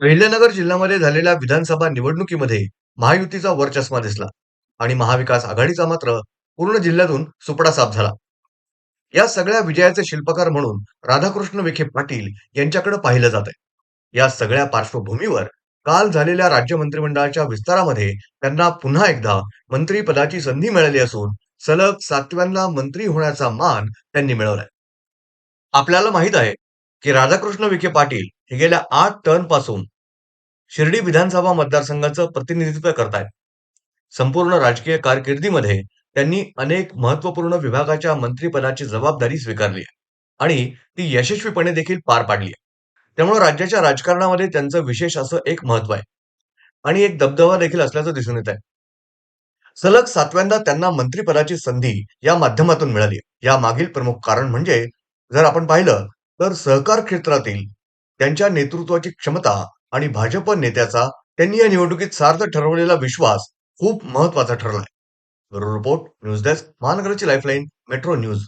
अहिल्यानगर जिल्ह्यामध्ये झालेल्या विधानसभा निवडणुकीमध्ये महायुतीचा वरचष्मा दिसला आणि महाविकास आघाडीचा मात्र पूर्ण जिल्ह्यातून सुपडा साफ झाला. या सगळ्या विजयाचे शिल्पकार म्हणून राधाकृष्ण विखे पाटील यांच्याकडे पाहिलं जात आहे या सगळ्या पार्श्वभूमीवर काल झालेल्या राज्य मंत्रिमंडळाच्या विस्तारामध्ये त्यांना पुन्हा एकदा मंत्रीपदाची संधी मिळाली असून सलग सातव्यांदा मंत्री होण्याचा मान त्यांनी मिळवलाय. आपल्याला माहीत आहे की राधाकृष्ण विखे पाटील हे गेल्या आठ टर्नपासून शिर्डी विधानसभा मतदारसंघाचं प्रतिनिधित्व करतायत. संपूर्ण राजकीय कारकिर्दीमध्ये त्यांनी अनेक महत्त्वपूर्ण विभागाच्या मंत्रीपदाची जबाबदारी स्वीकारली आहे आणि ती यशस्वीपणे देखील पार पाडली आहे. त्यामुळे राज्याच्या राजकारणामध्ये त्यांचं विशेष असं एक महत्त्व आहे. आणि एक दबदबा देखील असल्याचं दिसून येत आहे. सलग सातव्यांदा त्यांना मंत्रिपदाची संधी या माध्यमातून मिळाली या मागील प्रमुख कारण म्हणजे जर आपण पाहिलं तर सहकार क्षेत्रातील त्यांच्या नेतृत्वाची क्षमता आणि भाजप नेत्याचा त्यांनी या निवडणुकीत सार्थ ठरवलेला विश्वास खूप महत्त्वाचा ठरलाय. ब्युरो रिपोर्ट न्यूज डेस्क महानगराची लाईफलाईन मेट्रो न्यूज.